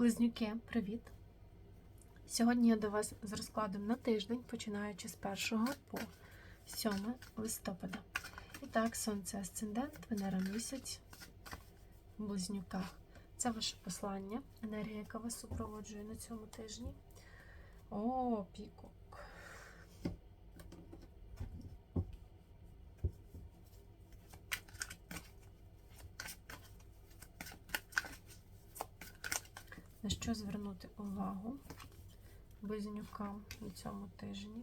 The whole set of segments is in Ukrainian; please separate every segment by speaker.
Speaker 1: Близнюки, привіт! Сьогодні я до вас з розкладом на тиждень, починаючи з 1 по 7 листопада. І так, сонце асцендент, Венера місяць в близнюках. Це ваше послання, енергія, яка вас супроводжує на цьому тижні. О, пікок. На що звернути увагу близнюкам на цьому тижні?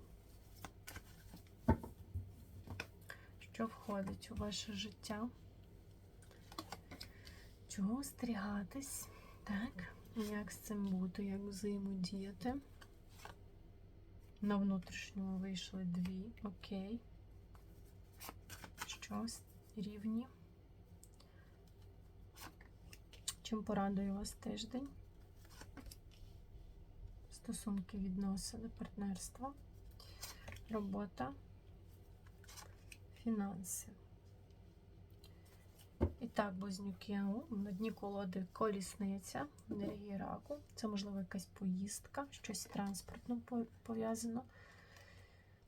Speaker 1: Що входить у ваше життя? Чого остерігатись? Так, як з цим бути, як взаємодіяти? На внутрішньому вийшли дві. Окей. Що рівні? Чим порадує вас тиждень? Стосунки, відносини, партнерство, робота, фінанси. І так, близнюки, на дні колоди колісниця, енергії раку. Це, можливо, якась поїздка, щось транспортно пов'язано.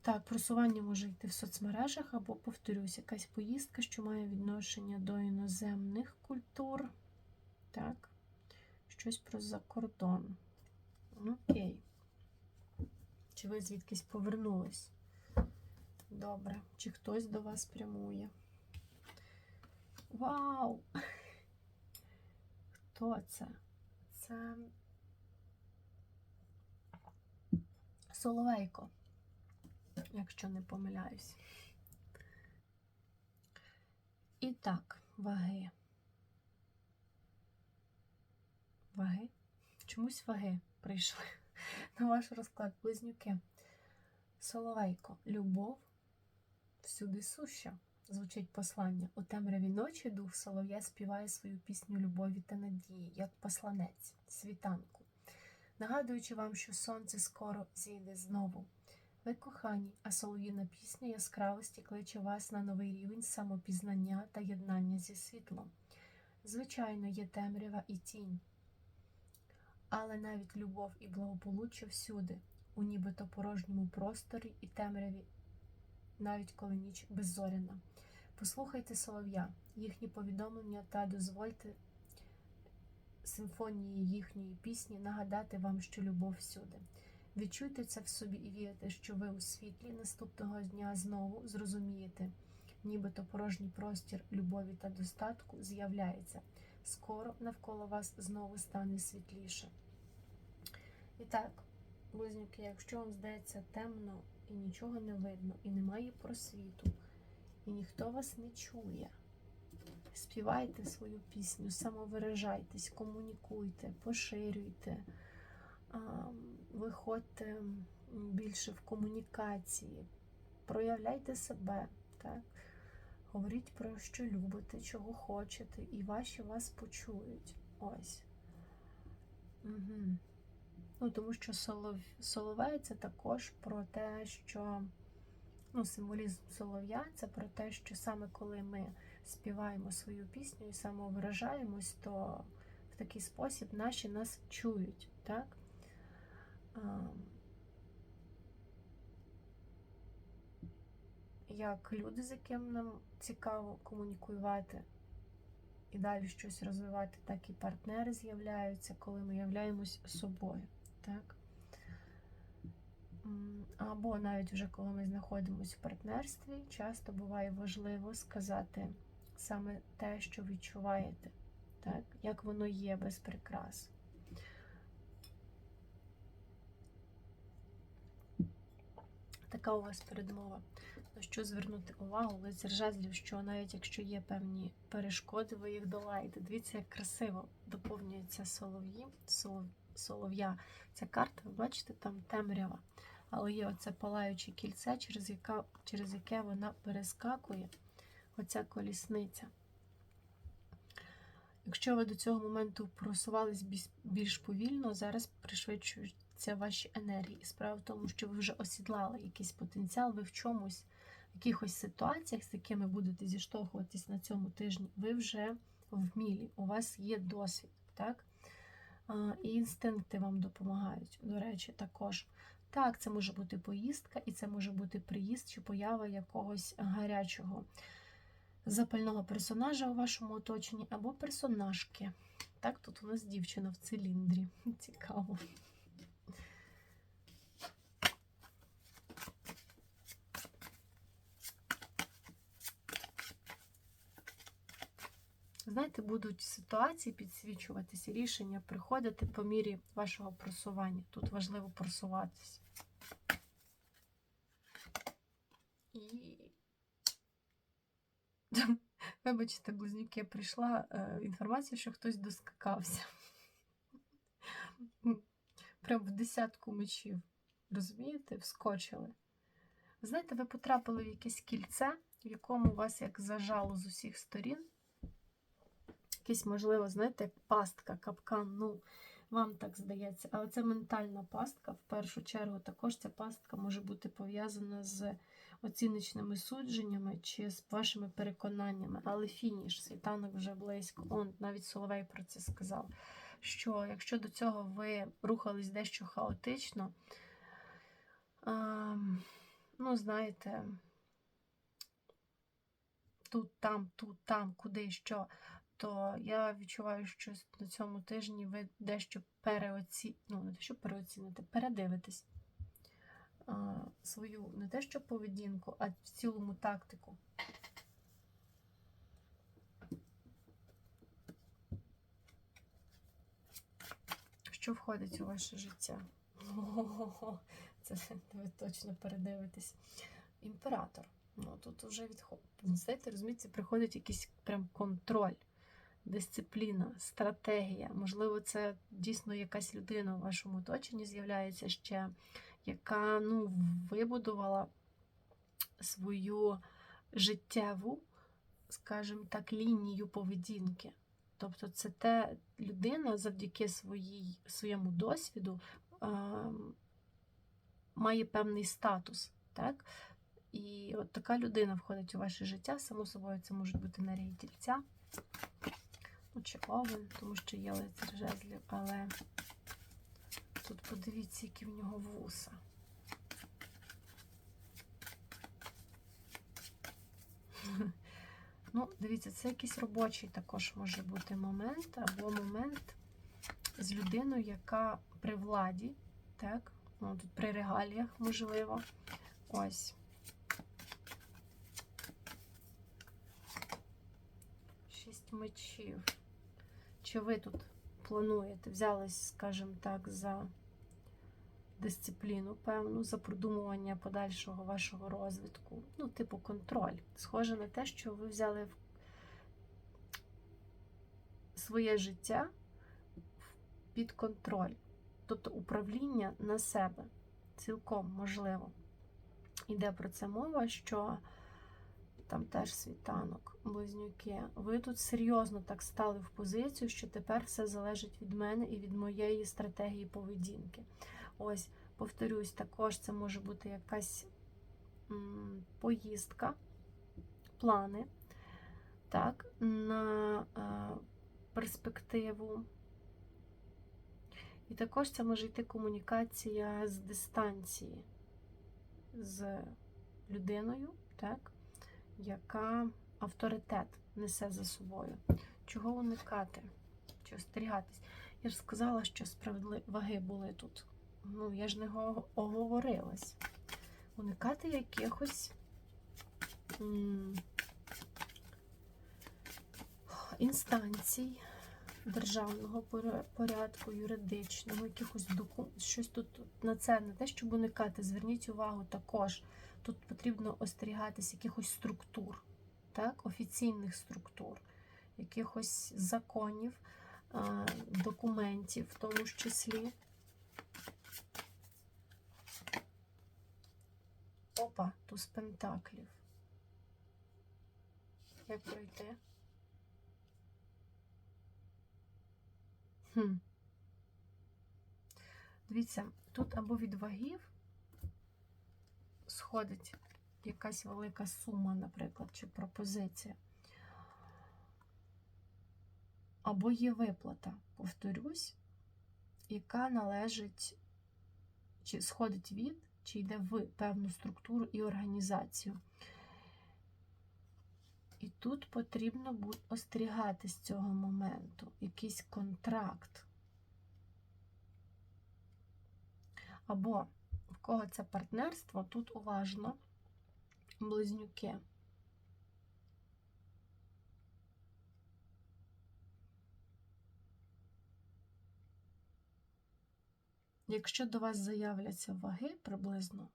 Speaker 1: Так, просування може йти в соцмережах, або, повторюсь, якась поїздка, що має відношення до іноземних культур. Так, щось про закордон. Окей. Чи ви звідкись повернулись? Добре. Чи хтось до вас прямує? Вау! Хто це? Це Соловейко, якщо не помиляюсь. І так, ваги. Ваги? Чомусь ваги прийшли на ваш розклад близнюки. Соловейко, любов всюди суща. Звучить послання. У темряві ночі дух Солов'я співає свою пісню любові та надії, як посланець, світанку, нагадуючи вам, що сонце скоро зійде знову. Ви кохані, а солов'їна пісня яскравості кличе вас на новий рівень самопізнання та єднання зі світлом. Звичайно, є темрява і тінь. Але навіть любов і благополуччя всюди, у нібито порожньому просторі і темряві, навіть коли ніч беззоряна. Послухайте солов'я, їхні повідомлення та дозвольте симфонії їхньої пісні нагадати вам, що любов всюди. Відчуйте це в собі і вірте, що ви у світлі наступного дня знову зрозумієте, нібито порожній простір любові та достатку з'являється. Скоро навколо вас знову стане світліше. І так, близнюки, якщо вам здається темно і нічого не видно, і немає просвіту, і ніхто вас не чує, співайте свою пісню, самовиражайтесь, комунікуйте, поширюйте, виходьте більше в комунікації, проявляйте себе. так? Говоріть про що любите, чого хочете, і ваші вас почують. Ось. Угу. Ну, Тому що солов... соловей це також про те, що ну, символізм солов'я це про те, що саме коли ми співаємо свою пісню і самовиражаємось, то в такий спосіб наші нас чують. так? Як люди, з яким нам цікаво комунікувати і далі щось розвивати, так і партнери з'являються, коли ми являємось собою. Так? Або навіть вже коли ми знаходимося в партнерстві, часто буває важливо сказати саме те, що відчуваєте, так? як воно є без прикрас. Така у вас передмова. На що звернути увагу, лицар жезлів, що навіть якщо є певні перешкоди, ви їх долаєте. Дивіться, як красиво доповнюється солов'ї, солов'я. Ця карта, ви бачите, там темрява. Але є оце палаюче кільце, через, яка, через яке вона перескакує, оця колісниця. Якщо ви до цього моменту просувались більш повільно, зараз пришвидшуються ваші енергії. Справа в тому, що ви вже осідлали якийсь потенціал, ви в чомусь, в якихось ситуаціях, з якими будете зіштовхуватись на цьому тижні, ви вже вмілі, у вас є досвід. так? І інстинкти вам допомагають, до речі, також. Так, це може бути поїздка, і це може бути приїзд чи поява якогось гарячого запального персонажа у вашому оточенні або персонажки. Так, тут у нас дівчина в циліндрі. Цікаво. Знаєте, будуть ситуації підсвічуватися, рішення приходити по мірі вашого просування. Тут важливо просуватися. І Вибачте, близнюки, прийшла е, інформація, що хтось доскакався. Прям в десятку мечів. Розумієте? Вскочили. Знаєте, ви потрапили в якесь кільце, в якому вас як зажало з усіх сторін. Якесь, можливо, знаєте, як пастка, капкан, ну, вам так здається. Але це ментальна пастка. В першу чергу також ця пастка може бути пов'язана з оціночними судженнями чи з вашими переконаннями. Але фініш, світанок вже близько. Он навіть Соловей про це сказав. Що якщо до цього ви рухались дещо хаотично, а, ну, знаєте, тут, там, тут, там, куди, що, то я відчуваю, що на цьому тижні ви дещо переоці... ну, не те, що переоціните, передивитесь а, свою не те, що поведінку, а в цілому тактику. Що входить у ваше життя? Ого, це ви точно передивитесь. Імператор. Ну, тут вже відходить. Знаєте, розумієте, приходить якийсь прям контроль, дисципліна, стратегія. Можливо, це дійсно якась людина у вашому оточенні з'являється ще, яка ну, вибудувала свою життєву, скажімо так, лінію поведінки. Тобто, це те людина завдяки своїй, своєму досвіду е, має певний статус. Так? І от така людина входить у ваше життя. Само собою, це можуть бути на овен, тому що є лицар жезлів, але тут подивіться, які в нього вуса. Ну, дивіться, це якийсь робочий також може бути момент, або момент з людиною, яка при владі, так, ну, тут при регаліях, можливо. Ось. Шість мечів. Чи ви тут плануєте? Взялись, скажімо так, за дисципліну, певну, за продумування подальшого вашого розвитку. Ну, типу, контроль. Схоже на те, що ви взяли в своє життя під контроль. Тобто управління на себе. Цілком можливо. Іде про це мова, що там теж світанок, близнюки. Ви тут серйозно так стали в позицію, що тепер все залежить від мене і від моєї стратегії поведінки. Ось, повторюсь, також це може бути якась м, поїздка, плани, так, на е, перспективу. І також це може йти комунікація з дистанції з людиною, так, яка авторитет несе за собою. Чого уникати? Чи остерігатись? Я ж сказала, що справедливі ваги були тут. Ну, я ж не оговорилась. Уникати якихось інстанцій державного порядку, юридичного, якихось документів, щось тут на це, не те, щоб уникати. Зверніть увагу також. Тут потрібно остерігатись якихось структур, так, офіційних структур, якихось законів, документів в тому ж числі. Опа, туз пентаклів. Як пройти? Хм. Дивіться, тут або від вагів сходить якась велика сума, наприклад, чи пропозиція. Або є виплата, повторюсь, яка належить, чи сходить від, чи йде в певну структуру і організацію. І тут потрібно буде остерігатись цього моменту, якийсь контракт. Або кого це партнерство, тут уважно близнюки. Якщо до вас заявляться ваги приблизно,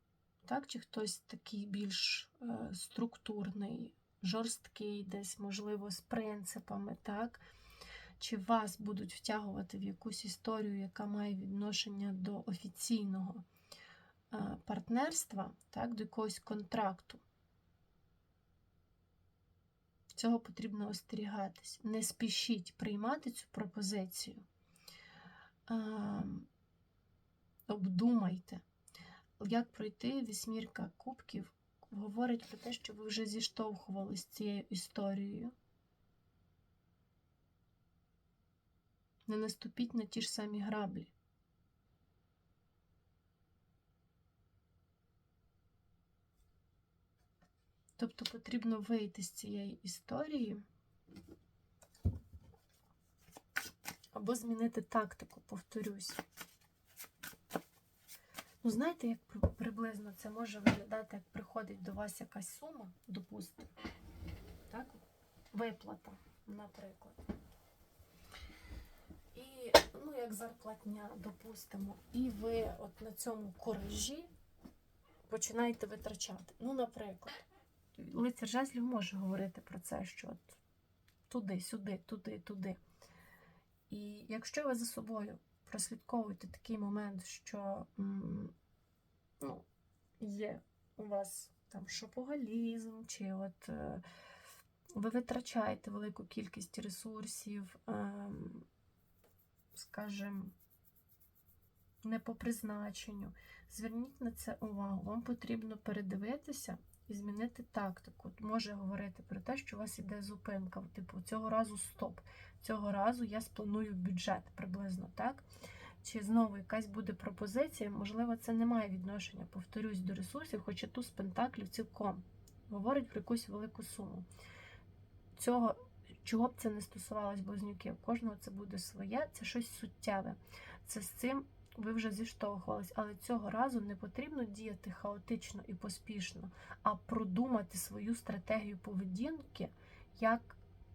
Speaker 1: так, чи хтось такий більш е, структурний, жорсткий, десь, можливо, з принципами, так, чи вас будуть втягувати в якусь історію, яка має відношення до офіційного партнерства, так, до якогось контракту. Цього потрібно остерігатись. Не спішіть приймати цю пропозицію. Ем, обдумайте, як пройти вісьмірка кубків, говорить про те, що ви вже зіштовхувалися цією історією. Не наступіть на ті ж самі граблі. Тобто потрібно вийти з цієї історії або змінити тактику, повторюсь. Ну, знаєте, як приблизно це може виглядати, як приходить до вас якась сума, допустимо, так? Виплата, наприклад. І, ну, як зарплатня, допустимо, і ви от на цьому корижі починаєте витрачати. Ну, наприклад, лицар жезлів може говорити про це, що от туди, сюди, туди, туди. І якщо ви за собою прослідковуєте такий момент, що ну, є у вас там шопоголізм, чи от е, ви витрачаєте велику кількість ресурсів, ем, скажімо, не по призначенню. Зверніть на це увагу. Вам потрібно передивитися змінити тактику. Може говорити про те, що у вас іде зупинка. Типу, цього разу стоп. Цього разу я спланую бюджет приблизно так. Чи знову якась буде пропозиція, можливо, це не має відношення, повторюсь, до ресурсів, хоча туз пентаклів цілком говорить про якусь велику суму. Цього, чого б це не стосувалось близнюків, кожного це буде своє, це щось суттєве. Це з цим ви вже зіштовхувались, але цього разу не потрібно діяти хаотично і поспішно, а продумати свою стратегію поведінки, як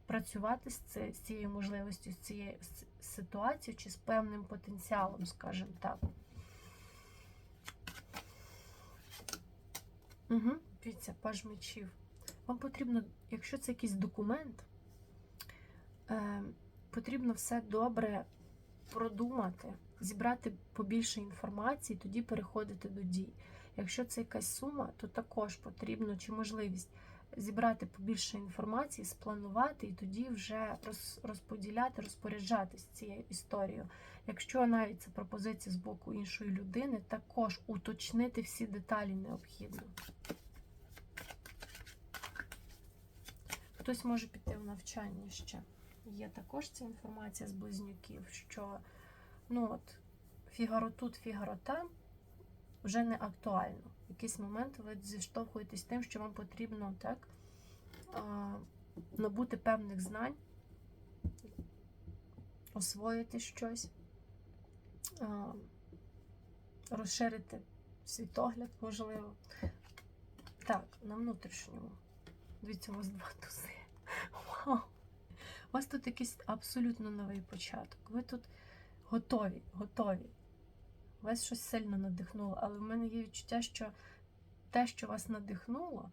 Speaker 1: працювати з цією можливістю, з цією ситуацією чи з певним потенціалом, скажімо так. Угу. Дивіться, паж мечів. Вам потрібно, якщо це якийсь документ, е, потрібно все добре продумати, зібрати побільше інформації, тоді переходити до дій. Якщо це якась сума, то також потрібно чи можливість зібрати побільше інформації, спланувати і тоді вже роз, розподіляти, розпоряджатись цією історією. Якщо навіть це пропозиція з боку іншої людини, також уточнити всі деталі необхідно. Хтось може піти в навчання ще. Є також ця інформація з близнюків, що ну от, фігаро тут, фігаро там вже не актуально. В якийсь момент ви зіштовхуєтесь тим, що вам потрібно так, набути певних знань, освоїти щось, розширити світогляд, можливо. Так, на внутрішньому. Дивіться, у вас два тузи. Вау! У вас тут якийсь абсолютно новий початок. Ви тут готові, готові. Вас щось сильно надихнуло, але в мене є відчуття, що те, що вас надихнуло,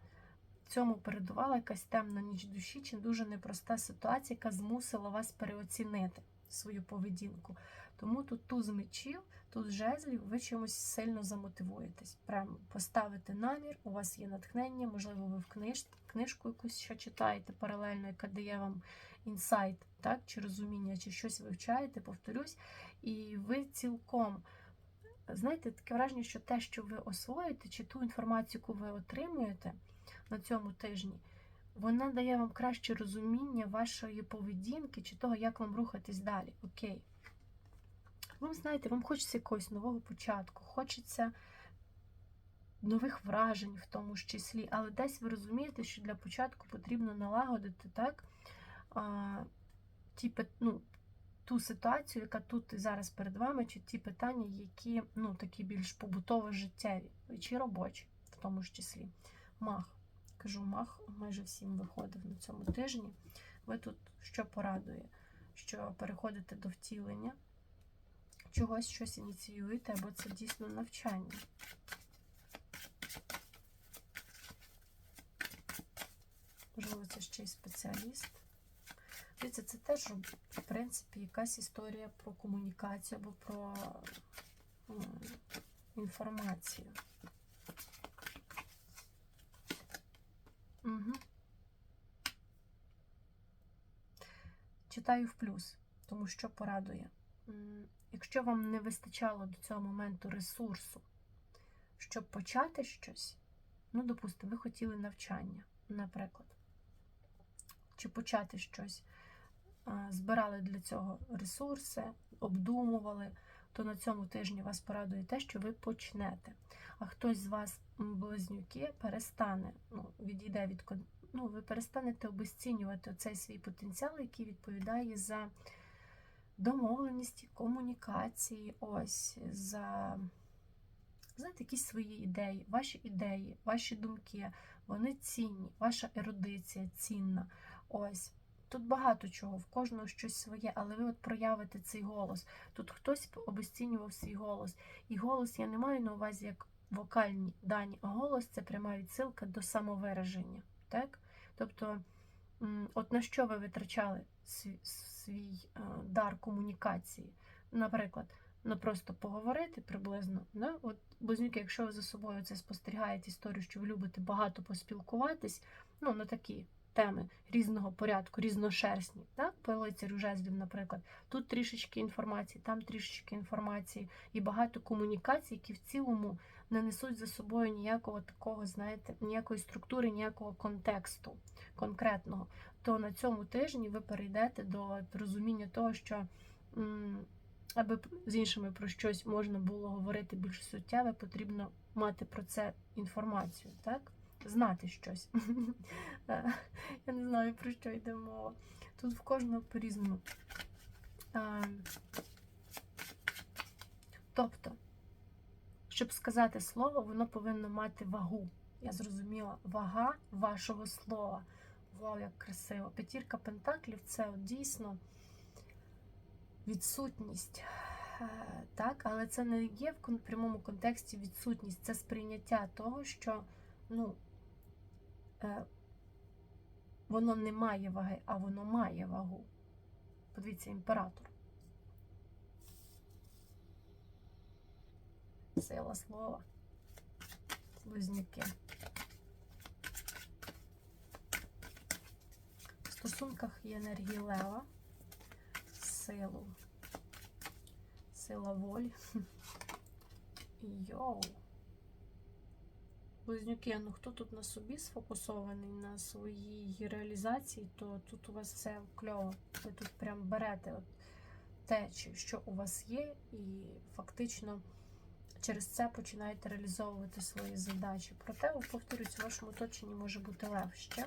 Speaker 1: цьому передувала якась темна ніч душі, чи дуже непроста ситуація, яка змусила вас переоцінити свою поведінку. Тому тут туз мечів, тут жезлів, ви чимось сильно замотивуєтесь. Прямо поставите намір, у вас є натхнення, можливо, ви в книж... книжку якусь ще читаєте паралельно, яка дає вам інсайт, так, чи розуміння, чи щось вивчаєте, повторюсь, і ви цілком. Знаєте, таке враження, що те, що ви освоїте, чи ту інформацію, яку ви отримуєте на цьому тижні, вона дає вам краще розуміння вашої поведінки чи того, як вам рухатись далі. Окей. Вам знаєте, вам хочеться якогось нового початку, хочеться нових вражень в тому ж числі, але десь ви розумієте, що для початку потрібно налагодити так, ті, ну, ту ситуацію, яка тут і зараз перед вами, чи ті питання, які ну, такі більш побутово життєві, чи робочі, в тому ж числі. Мах. Кажу, мах майже всім виходив на цьому тижні. Ви тут що порадує? Що переходите до втілення, чогось щось ініціюєте, або це дійсно навчання. Можливо, це ще й спеціаліст. Дивіться, це теж, в принципі, якась історія про комунікацію або про інформацію. Угу. Читаю в плюс, тому що порадує. Якщо вам не вистачало до цього моменту ресурсу, щоб почати щось, ну, допустимо, ви хотіли навчання, наприклад, чи почати щось, збирали для цього ресурси, обдумували, то на цьому тижні вас порадує те, що ви почнете. А хтось з вас, близнюки, перестане, ну, відійде від ну, ви перестанете обесцінювати цей свій потенціал, який відповідає за домовленості, комунікації, ось, за знаєте, якісь свої ідеї, ваші ідеї, ваші думки, вони цінні, ваша ерудиція цінна. Ось. Тут багато чого, в кожного щось своє, але ви от проявите цей голос. Тут хтось обесцінював свій голос. І голос я не маю на увазі як вокальні дані, а голос це пряма відсилка до самовираження. Так? Тобто, от на що ви витрачали свій, свій е, дар комунікації? Наприклад, ну просто поговорити приблизно. Да? От близнюки, якщо ви за собою це спостерігаєте історію, що ви любите багато поспілкуватись, ну на такі теми різного порядку, різношерстні, так? По лицарю жезлів, наприклад, тут трішечки інформації, там трішечки інформації і багато комунікацій, які в цілому не несуть за собою ніякого такого, знаєте, ніякої структури, ніякого контексту конкретного, то на цьому тижні ви перейдете до розуміння того, що аби з іншими про щось можна було говорити більш суттєве, потрібно мати про це інформацію, так? Знати щось. Е, Я не знаю, про що йде мова. Тут в кожного по-різному. Тобто, щоб сказати слово, воно повинно мати вагу. Я зрозуміла, вага вашого слова. Вау, як красиво. П'ятірка пентаклів це от дійсно відсутність. Е, Так, але це не є в прямому контексті відсутність, це сприйняття того, що ну, е, воно не має ваги, а воно має вагу. Подивіться, імператор. Сила слова. Близнюки. В стосунках є енергії лева, силу, сила волі. Йоу. Близнюки, ну хто тут на собі сфокусований на своїй реалізації, то тут у вас все кльово. Ви тут прям берете от те, що у вас є, і фактично через це починаєте реалізовувати свої задачі. Проте, повторюсь, у вашому оточенні може бути лев ще.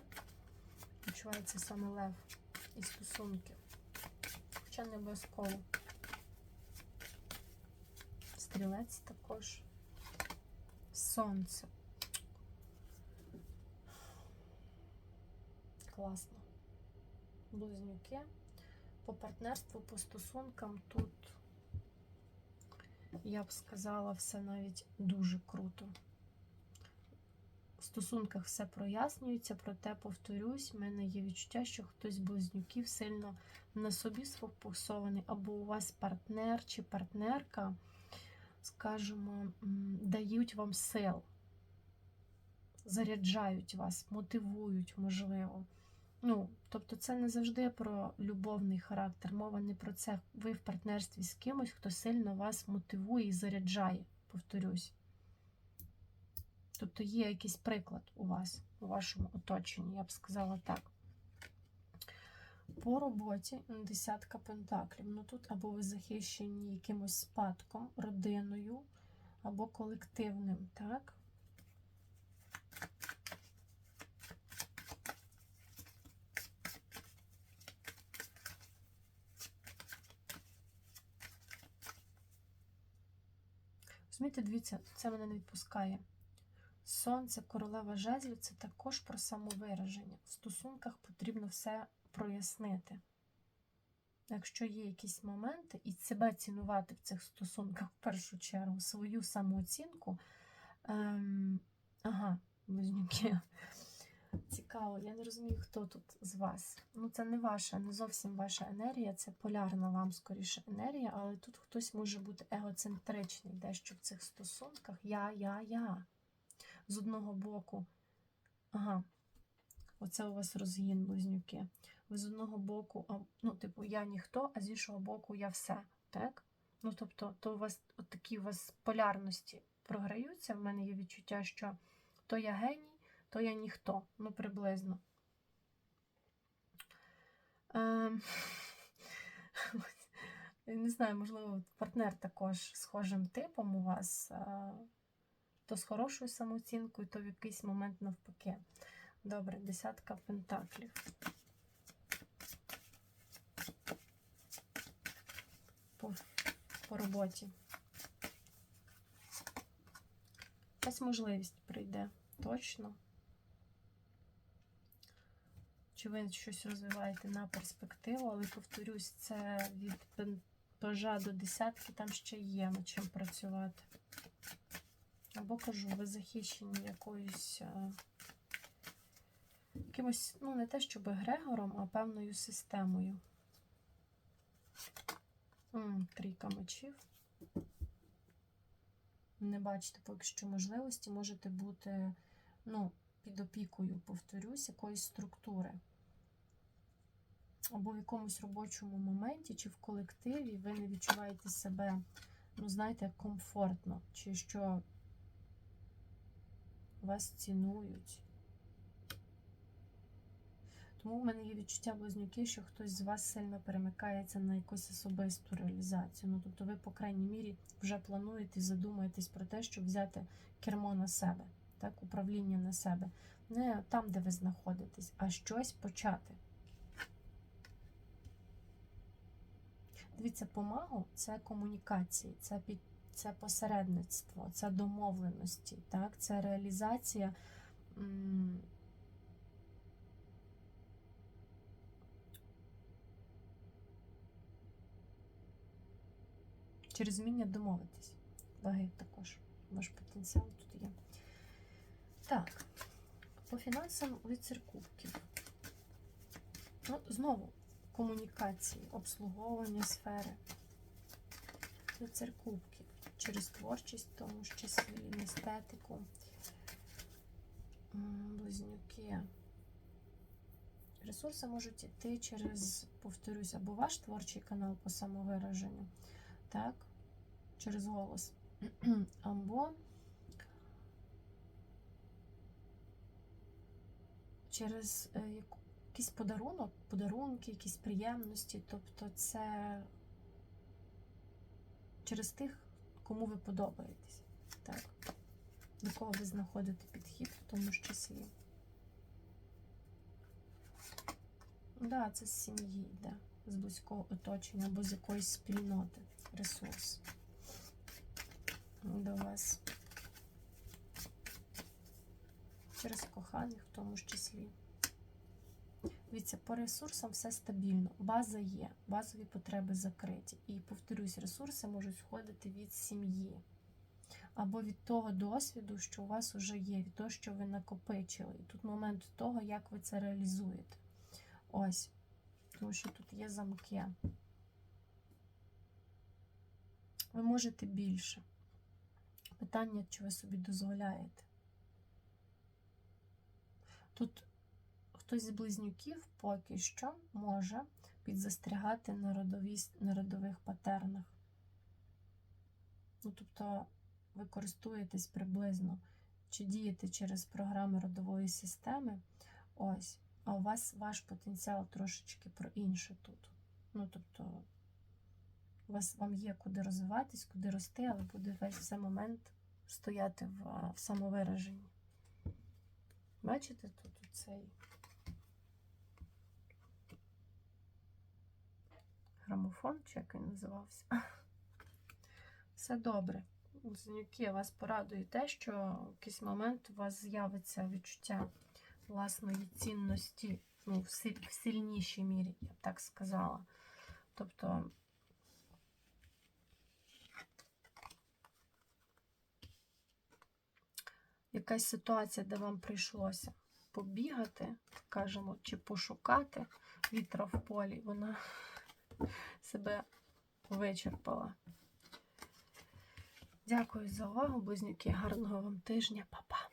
Speaker 1: Відчувається саме лев і стосунки. Хоча не обов'язково. Стрілець також. Сонце. Класно. Близнюки. По партнерству, по стосункам тут, я б сказала, все навіть дуже круто. В стосунках все прояснюється, проте, повторюсь, в мене є відчуття, що хтось з близнюків сильно на собі сфокусований, або у вас партнер чи партнерка, скажімо, дають вам сил, заряджають вас, мотивують, можливо. Ну, тобто, це не завжди про любовний характер. Мова не про це. Ви в партнерстві з кимось, хто сильно вас мотивує і заряджає, повторюсь. Тобто є якийсь приклад у вас, у вашому оточенні, я б сказала так. По роботі десятка пентаклів. Ну тут або ви захищені якимось спадком, родиною, або колективним, так? Розумієте, дивіться, це мене не відпускає. Сонце, королева жезлів це також про самовираження. В стосунках потрібно все прояснити. Якщо є якісь моменти, і себе цінувати в цих стосунках в першу чергу, свою самооцінку. Ем, ага, близнюки. Цікаво, я не розумію, хто тут з вас. Ну, це не ваша, не зовсім ваша енергія, це полярна вам скоріше енергія, але тут хтось може бути егоцентричний дещо в цих стосунках. Я, я, я. З одного боку, ага, оце у вас розгін, близнюки. Ви з одного боку, ну, типу, я ніхто, а з іншого боку, я все. Так? Ну, тобто, то у вас от такі у вас полярності програються. В мене є відчуття, що то я геній, то я ніхто. Ну, приблизно. Я не знаю, можливо, партнер також схожим типом у вас, то з хорошою самооцінкою, то в якийсь момент навпаки. Добре, десятка пентаклів. По, по роботі. Якась можливість прийде точно. Чи ви щось розвиваєте на перспективу, але повторюсь, це від пажа до десятки, там ще є над чим працювати. Або кажу, ви захищені якоюсь е, якимось, ну, не те, щоб Грегором, а певною системою. М, Трійка мечів. Не бачите поки що можливості, можете бути, ну, під опікою, повторюсь, якоїсь структури. Або в якомусь робочому моменті, чи в колективі ви не відчуваєте себе, ну, знаєте, комфортно, чи що вас цінують. Тому в мене є відчуття близнюки, що хтось з вас сильно перемикається на якусь особисту реалізацію. Ну, тобто ви, по крайній мірі, вже плануєте і задумуєтесь про те, щоб взяти кермо на себе, так, управління на себе. Не там, де ви знаходитесь, а щось почати. Дивіться, помагу це комунікації, це під це посередництво, це домовленості, так, це реалізація. Через вміння домовитись. Ваги також. Ваш потенціал тут є. Так, по фінансам лицар кубків. Ну, знову комунікації, обслуговування сфери. Лицар кубків. Через творчість, в тому ж числі, естетику. Близнюки. Ресурси можуть йти через, повторюсь, або ваш творчий канал по самовираженню, так, через голос, або через е, яку- якийсь подарунок, подарунки, якісь приємності. Тобто це через тих, кому ви подобаєтесь, так, до кого ви знаходите підхід, в тому ж числі. Да, це з сім'ї йде, з близького оточення або з якоїсь спільноти ресурс до вас. Через коханих в тому ж числі. Дивіться, по ресурсам все стабільно. База є, базові потреби закриті. І, повторюсь, ресурси можуть входити від сім'ї. Або від того досвіду, що у вас вже є, від того, що ви накопичили. І тут момент того, як ви це реалізуєте. Ось. Тому що тут є замки. Ви можете більше. Питання, чи ви собі дозволяєте. Тут хтось з близнюків поки що може підзастрягати на, родовій, на родових патернах. Ну, тобто, ви користуєтесь приблизно, чи дієте через програми родової системи. Ось. а у вас ваш потенціал трошечки про інше тут. Ну, тобто, у вас вам є куди розвиватись, куди рости, але буде весь все момент стояти в, в самовираженні. Бачите тут цей грамофон, чи як він називався? Все добре. Близнюки, вас порадує те, що в якийсь момент у вас з'явиться відчуття власної цінності ну, в силь- в сильнішій мірі, я б так сказала. Тобто якась ситуація, де вам прийшлося побігати, кажемо, чи пошукати вітра в полі, вона себе вичерпала. Дякую за увагу, близнюки. Гарного вам тижня, Па-па.